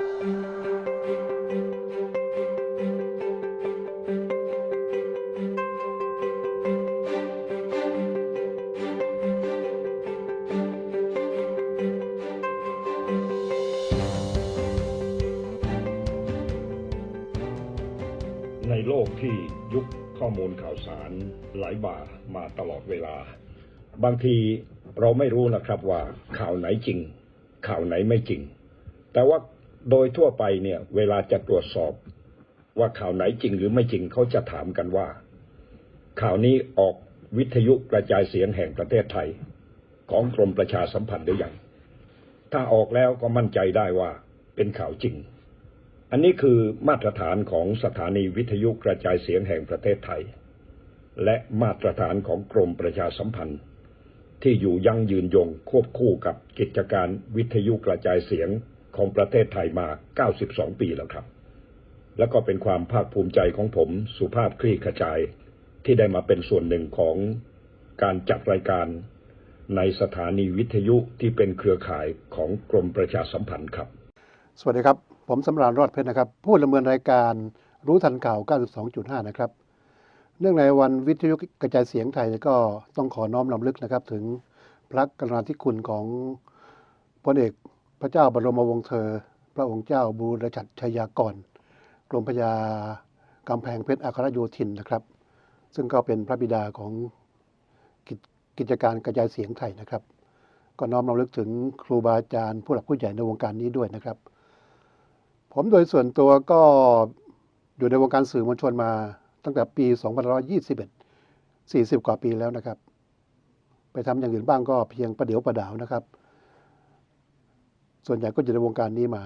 ในโลกที่ยุคข้อมูลข่าวสารไหลบ่ามาตลอดเวลา บางทีเราไม่รู้นะครับว่าข่าวไหนจริง ข่าวไหนไม่จริง แต่ว่า โดยทั่วไปเนี่ย เวลาจะตรวจสอบว่าข่าวไหนจริงหรือไม่จริงเขาจะถามกันว่า ข่าวนี้ออกวิทยุกระจายเสียงแห่งประเทศไทย ของกรมประชาสัมพันธ์หรือยังถ้าออกแล้วก็มั่นใจได้ว่าเป็นข่าวจริง อันนี้คือมาตรฐานของสถานีวิทยุกระจายเสียงแห่งประเทศไทย และมาตรฐานของกรมประชาสัมพันธ์ ที่อยู่ยั่งยืนยงควบคู่กับกิจการวิทยุกระจายเสียง ของประเทศไทยมา 92 ปีแล้วครับ แล้วก็เป็นความภาคภูมิใจของผมสุภาพคลี่ขจายที่ได้มาเป็นส่วนหนึ่งของการจัดรายการในสถานีวิทยุที่เป็นเครือข่ายของกรมประชาสัมพันธ์ครับ สวัสดีครับ ผมสำราญรอดเพชรนะครับ ผู้ดำเนินรายการรู้ทันข่าว 92.5 นะครับ เนื่องในวันวิทยุกระจายเสียงไทยก็ต้องขอน้อมรำลึกนะครับ ถึงพระกรุณาธิคุณของพลเอก พระเจ้าบรมวงศ์เธอ พระองค์เจ้าบูรชัดชยากร กรมพยากำแพงเพชรอัครโยธินนะครับ ซึ่งก็เป็นพระบิดาของกิจกิจการกระจายเสียงไทยนะครับ ก็น้อมรำลึกถึงครูบาอาจารย์ผู้หลักผู้ใหญ่ในวงการนี้ด้วยนะครับ ผมโดยส่วนตัวก็อยู่ในวงการสื่อมวลชนมาตั้งแต่ปี2521 40 กว่าปีแล้วนะครับ ไปทำอย่างอื่นบ้างก็เพียงประเดี๋ยวประดาวนะครับ ส่วนใหญ่ก็อยู่ในวงการนี้มา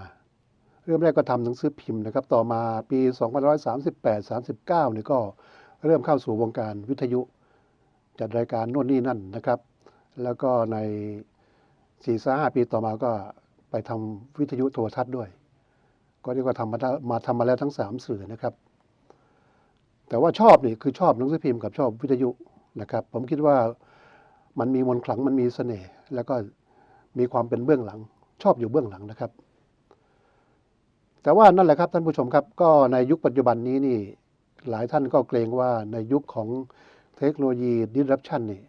เริ่มแรกก็ทำหนังสือพิมพ์นะครับ ต่อมาปี2538 39เนี่ยก็เริ่มเข้าสู่วงการวิทยุ จัดรายการโน่นนี่นั่นนะครับ แล้วก็ใน4 5ปีต่อมาก็ไปทำวิทยุโทรทัศน์ด้วย ก็เรียกว่าทำมามาทำมาแล้วทั้งสามสื่อนะครับ แต่ว่าชอบนี่คือชอบหนังสือพิมพ์กับชอบวิทยุนะครับ ผมคิดว่ามันมีมนขลังมันมีเสน่ห์แล้วก็มีความเป็นเบื้องหลัง ชอบอยู่เบื้องหลังนะครับ แต่ว่านั่นแหละครับท่านผู้ชมครับ ก็ในยุคปัจจุบันนี้นี่หลายท่านก็เกรงว่าในยุคของเทคโนโลยี disruption นี่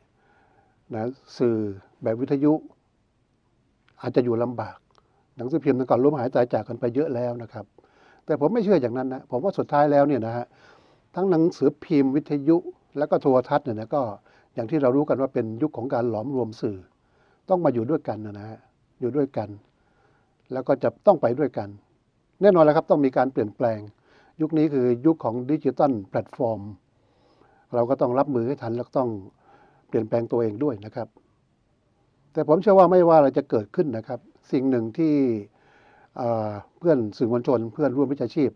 นะสื่อแบบวิทยุ อาจจะอยู่ลำบากหนังสือพิมพ์ตั้งก่อนล้มหายตายจากกันไปเยอะแล้วนะครับ แต่ผมไม่เชื่ออย่างนั้นนะผมว่าสุดท้ายแล้วเนี่ยนะฮะทั้งหนังสือพิมพ์วิทยุ แล้วก็โทรทัศน์เนี่ยนะก็อย่างที่เรารู้กันว่าเป็นยุคของการหลอมรวมสื่อ ต้องมาอยู่ด้วยกันนะฮะ อยู่ด้วยกัน แล้วก็จะต้องไปด้วยกัน แน่นอนแล้วครับต้องมีการเปลี่ยนแปลง ยุคนี้คือยุคของดิจิตัลแพลตฟอร์ม เราก็ต้องรับมือให้ทันแล้วต้องเปลี่ยนแปลงตัวเองด้วยนะครับ แต่ผมเชื่อว่าไม่ว่าอะไรจะเกิดขึ้นนะครับ สิ่งหนึ่งที่เพื่อนสื่อมวลชน เพื่อนร่วมวิชาชีพ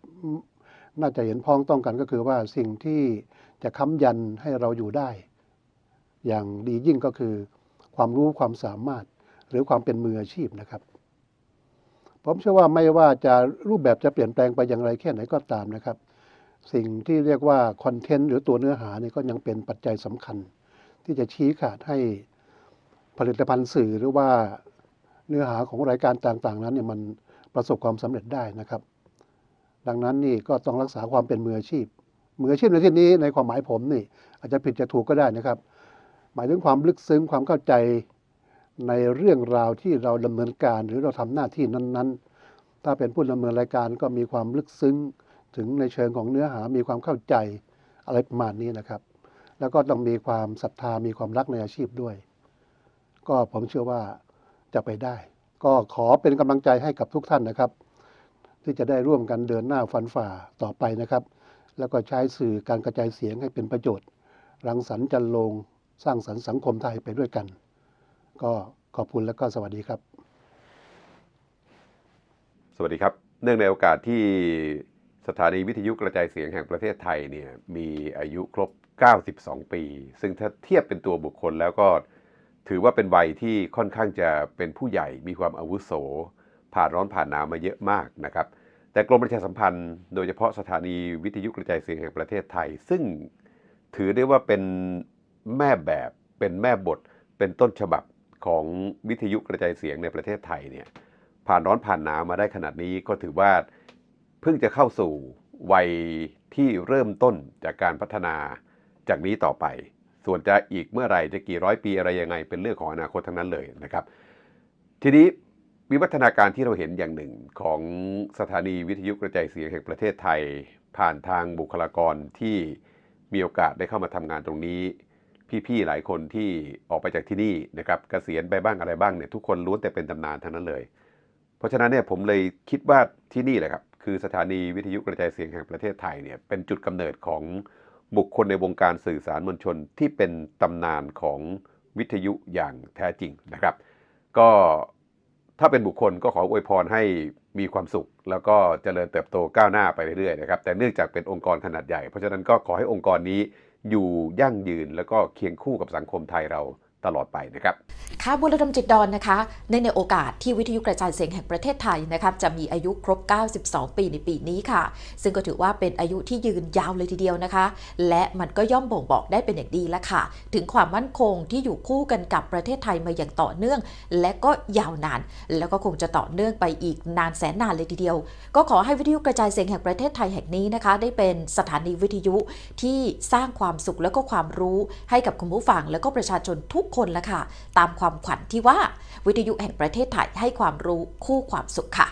น่าจะเห็นพ้องต้องกันก็คือว่าสิ่งที่จะค้ำยันให้เราอยู่ได้ อย่างดียิ่งก็คือความรู้ความสามารถ หรือความเป็นมืออาชีพนะครับ ผมเชื่อว่าไม่ว่าจะรูปแบบจะเปลี่ยนแปลงไปอย่างไรแค่ไหนก็ตามนะครับ สิ่งที่เรียกว่าคอนเทนต์หรือตัวเนื้อหาเนี่ยก็ยังเป็นปัจจัยสำคัญ ที่จะชี้ขาดให้ผลิตภัณฑ์สื่อหรือว่าเนื้อหาของรายการต่างๆ นั้นเนี่ยมันประสบความสำเร็จได้นะครับ ดังนั้นนี่ก็ต้องรักษาความเป็นมืออาชีพมืออาชีพในที่นี้ในความหมายผมนี่ อาจจะผิดจะถูกก็ได้นะครับ หมายถึงความลึกซึ้งความเข้าใจ ในเรื่องราวที่เราดำเนินการหรือเราทำหน้าที่นั้น ๆ ถ้าเป็นผู้ดำเนินรายการก็มีความลึกซึ้ง ถึงในเชิงของเนื้อหามีความเข้าใจอะไรประมาณนี้นะครับ แล้วก็ต้องมีความศรัทธามีความรักในอาชีพด้วย ก็ผมเชื่อว่าจะไปได้ ก็ขอเป็นกำลังใจให้กับทุกท่านนะครับ ที่จะได้ร่วมกันเดินหน้าฟันฝ่าต่อไปนะครับ แล้วก็ใช้สื่อการกระจายเสียงให้เป็นประโยชน์ รังสรรค์จันลงสร้างสรรค์สังคมไทยไปด้วยกัน ก็ ขอบคุณและก็สวัสดีครับ สวัสดีครับ เนื่องในโอกาสที่สถานีวิทยุกระจายเสียงแห่งประเทศไทยเนี่ยมีอายุครบ 92 ปี ซึ่งถ้าเทียบเป็นตัวบุคคลแล้วก็ถือว่าเป็นวัยที่ค่อนข้างจะเป็นผู้ใหญ่มีความอาวุโส ผ่านร้อนผ่านหนาวมาเยอะมากนะครับ แต่กรมประชาสัมพันธ์ โดยเฉพาะสถานีวิทยุกระจายเสียงแห่งประเทศไทย ซึ่งถือได้ว่าเป็นแม่แบบเป็นแม่บทเป็นต้นฉบับ ของวิทยุกระจายเสียงในประเทศไทยเนี่ยผ่านร้อนผ่านหนาวมาได้ขนาดนี้ก็ถือว่าเพิ่งจะเข้าสู่วัยที่เริ่มต้นจากการพัฒนาจากนี้ต่อไป ส่วนจะอีกเมื่อไหร่จะกี่ร้อยปีอะไรยังไง เป็นเรื่องของอนาคตทั้งนั้นเลยนะครับ ทีนี้วิวัฒนาการที่เราเห็นอย่างหนึ่งของสถานีวิทยุกระจายเสียงแห่งประเทศไทย ผ่านทางบุคลากรที่มีโอกาสได้เข้ามาทำงานตรงนี้ พี่ๆหลายคนที่ออกไปจากที่นี่นะครับเกษียณไปบ้างอะไรบ้างเนี่ยทุกคนล้วนแต่เป็นตำนานทั้งนั้นเลย เพราะฉะนั้นเนี่ยผมเลยคิดว่าที่นี่แหละครับคือสถานีวิทยุกระจายเสียงแห่งประเทศไทยเนี่ยเป็นจุดกำเนิดของบุคคลในวงการสื่อสารมวลชนที่เป็นตำนานของวิทยุอย่างแท้จริงนะครับ ก็ถ้าเป็นบุคคลก็ขออวยพรให้มีความสุข แล้วก็เจริญเติบโตก้าวหน้าไปเรื่อยๆนะครับแต่เนื่องจากเป็นองค์กรขนาดใหญ่ เพราะฉะนั้นก็ขอให้องค์กรนี้ อยู่ยั่งยืนแล้วก็เคียงคู่กับสังคมไทยเรา ตลอดไปนะครับค่ะบุรดมจิตดอนนะคะในในโอกาสที่วิทยุกระจายเสียงแห่งประเทศไทยนะครับจะมีอายุครบ 92 ปีในปีนี้ค่ะ ซึ่งก็ถือว่าเป็นอายุที่ยืนยาวเลยทีเดียวนะคะ และมันก็ย่อมบ่งบอกได้เป็นอย่างดีแล้วค่ะ ถึงความมั่นคงที่อยู่คู่กันกับประเทศไทยมาอย่างต่อเนื่อง และก็ยาวนาน แล้วก็คงจะต่อเนื่องไปอีกนานแสนนานเลยทีเดียว ก็ขอให้วิทยุกระจายเสียงแห่งประเทศไทยแห่งนี้นะคะ ได้เป็นสถานีวิทยุที่สร้างความสุขและก็ความรู้ให้กับคุณผู้ฟังและก็ประชาชนทุกคนละค่ะ ตามความขวัญที่ว่าวิทยุแห่งประเทศไทยให้ความรู้คู่ความสุขค่ะ